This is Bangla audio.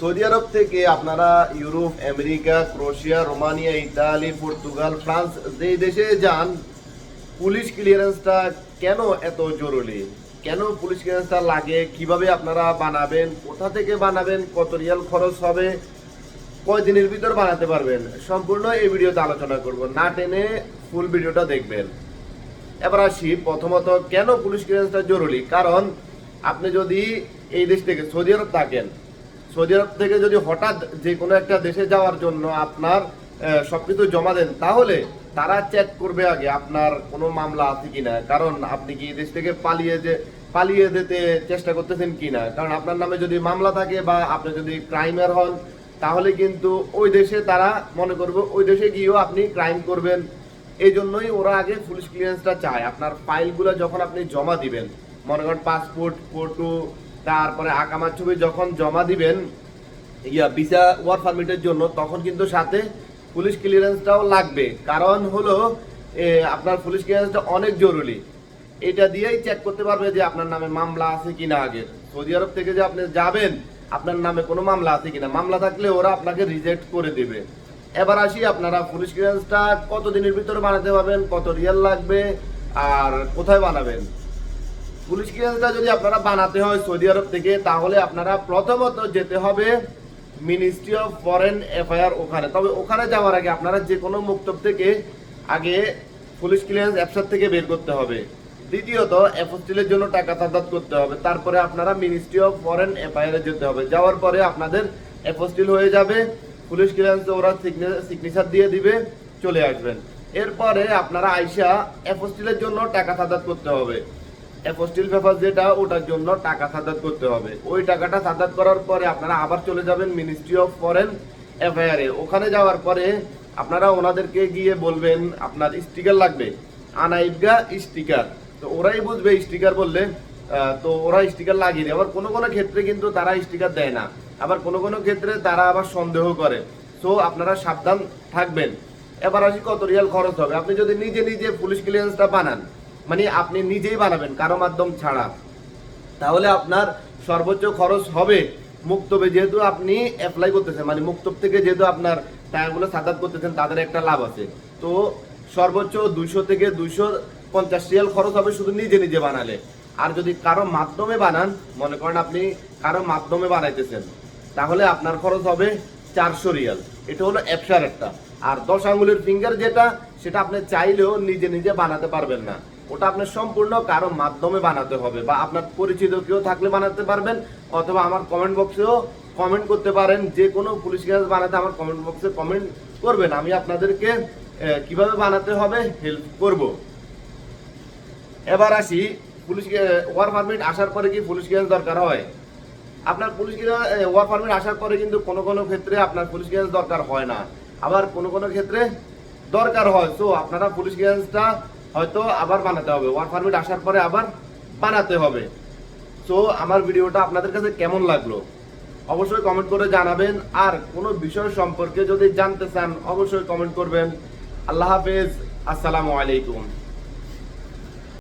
সৌদি আরব থেকে আপনারা Europe, America Croatia Romania, Italy, Portugal, France যেই দেশে যান, পুলিশ ক্লিয়ারেন্সটা কেন এত জরুরি? কেন পুলিশ ক্লিয়ারেন্সটা লাগে? কীভাবে আপনারা বানাবেন? কোথা থেকে বানাবেন? কত রিয়াল খরচ হবে? কয়দিনের ভিতর বানাতে পারবেন? সম্পূর্ণ এই ভিডিওতে আলোচনা করব। না টেনে ফুল ভিডিওটা দেখবেন। এবার আসি, প্রথমত কেন পুলিশ ক্লিয়ারেন্সটা জরুরি? কারণ আপনি যদি এই দেশ থেকে সৌদি আরব থাকেন সৌদি আরব থেকে যদি হঠাৎ যে কোনো একটা দেশে যাওয়ার জন্য আপনার আহ, সবকিছু জমা দেন তাহলে তারা চেক করবে আগে আপনার কোনো মামলা আছে কিনা। কারণ আপনি কি দেশ থেকে পালিয়ে যে পালিয়ে যেতে চেষ্টা করতেছেন কিনা? কারণ আপনার নামে যদি মামলা থাকে বা আপনি যদি ক্রাইমের হন তাহলে কিন্তু ওই দেশে তারা মনে করবে ওই দেশে গিয়েও আপনি ক্রাইম করবেন। এই জন্যই ওরা আগে পুলিশ ক্লিয়ারেন্সটা চায়। আপনার ফাইলগুলো যখন আপনি জমা দিবেন মনে করেন পাসপোর্ট ফটো তারপরে আকামার ছবি যখন জমা দিবেন, ইয়া, ভিসা ওয়ার্ক পারমিটের জন্য, তখন কিন্তু সাথে পুলিশ ক্লিয়ারেন্সটাও লাগবে। কারণ হলো আপনার পুলিশ ক্লিয়ারেন্সটা অনেক জরুরি। এটা দিয়েই চেক করতে পারবে যে আপনার নামে মামলা আছে কিনা আগের সৌদি আরব থেকে যে আপনি যাবেন, আপনার নামে কোনো মামলা আছে কিনা। মামলা থাকলে ওরা আপনাকে রিজেক্ট করে দেবে। এবার আসি আপনারা পুলিশ ক্লিয়ারেন্সটা কত দিনের ভিতরে বানাতে পারবেন, কত রিয়াল লাগবে, আর কোথায় বানাবেন? পুলিশ ক্লিয়ারেন্সটা যদি আপনারা বানাতে হয় সৌদি আরব থেকে, তাহলে আপনারা প্রথমত যেতে হবে মিনিস্ট্রি অফ ফরেন অ্যাফেয়ার ওখানে। তবে ওখানে যাওয়ার আগে আপনারা যে কোনো মুক্তব থেকে আগে পুলিশ ক্লিয়ারেন্স অ্যাপসার থেকে বের করতে হবে। দ্বিতীয়ত, অ্যাপোস্টিলের জন্য টাকা তাদাদ করতে হবে। তারপরে আপনারা মিনিস্ট্রি অফ ফরেন অ্যাফেয়ারে যেতে হবে। যাওয়ার পরে আপনাদের অ্যাপোস্টিল হয়ে যাবে। পুলিশ ক্লিয়ারেন্স ওরা সিগনেচার দিয়ে দিবে, চলে আসবেন। এরপরে আপনারা আইসা অ্যাপোস্টিলের জন্য টাকা তাদাদ করতে হবে। অ্যাপোস্টিল পেপার যেটা, ওটার জন্য টাকা সাদাত করতে হবে। ওই টাকাটা সাদাত করার পরে আপনারা আবার চলে যাবেন মিনিস্ট্রি অফ ফরেন অ্যাফেয়ারে ওখানে যাওয়ার পরে আপনারা ওনাদেরকে গিয়ে বলবেন, আপনার স্টিকার লাগবে। আনাইবগা স্টিকার তো ওরাই বুঝবে স্টিকার বললে তো ওরা স্টিকার লাগিয়ে দেয়। আবার কোনো কোনো ক্ষেত্রে কিন্তু তারা স্টিকার দেয় না। আবার কোনো কোনো ক্ষেত্রে তারা আবার সন্দেহ করে। সো আপনারা সাবধান থাকবেন। এবার আসি কত রিয়াল খরচ হবে। আপনি যদি নিজে নিজে পুলিশ ক্লিয়ারেন্সটা বানান মানে আপনি নিজেই বানাবেন, কারও মাধ্যম ছাড়া। তাহলে আপনার সর্বোচ্চ খরচ হবে মুক্তবে, যেহেতু আপনি অ্যাপ্লাই করতেছেন মানে মুক্তব থেকে যেহেতু আপনার টাকাগুলো সাদাত করতেছেন, তাদের একটা লাভ আছে। তো সর্বোচ্চ দুইশো থেকে দুইশো পঞ্চাশ রিয়াল খরচ হবে শুধু নিজে নিজে বানালে। আর যদি কারও মাধ্যমে বানান, মনে করেন আপনি কারও মাধ্যমে বানাইতেছেন, তাহলে আপনার খরচ হবে চারশো রিয়াল। এটা হলো অ্যাপসার একটা। আর দশ আঙুলের ফিঙ্গার যেটা, সেটা আপনি চাইলেও নিজে নিজে বানাতে পারবেন না। ওটা আপনার সম্পূর্ণ কারও মাধ্যমে বানাতে হবে বা আপনার পরিচিত কেউ থাকলে বানাতে পারবেন, অথবা আমার কমেন্ট বক্সেও কমেন্ট করতে পারেন, যে কোনো পুলিশ গ্যাস বানাতে আমার কমেন্ট বক্সে কমেন্ট করবেন। আমি আপনাদেরকে কীভাবে বানাতে হবে হেল্প করব। এবার আসি, পুলিশ ওয়ার পারমিট আসার পরে কি পুলিশ গ্যাস দরকার হয়? আপনার পুলিশ ওয়ার পারমিট আসার পরে কিন্তু কোনো কোনো ক্ষেত্রে আপনার পুলিশ গ্যাস দরকার হয় না। আবার কোনো কোনো ক্ষেত্রে দরকার হয়। তো আপনারা পুলিশ গ্যাসটা হয়তো আবার বানাতে হবে। ওয়ার পারমিট আসার পরে আবার বানাতে হবে। তো আমার ভিডিওটা আপনাদের কাছে কেমন লাগল? অবশ্যই কমেন্ট করে জানাবেন। আর কোনো বিষয় সম্পর্কে যদি জানতে চান, অবশ্যই কমেন্ট করবেন। আল্লাহ হাফেজ। আসসালামু আলাইকুম।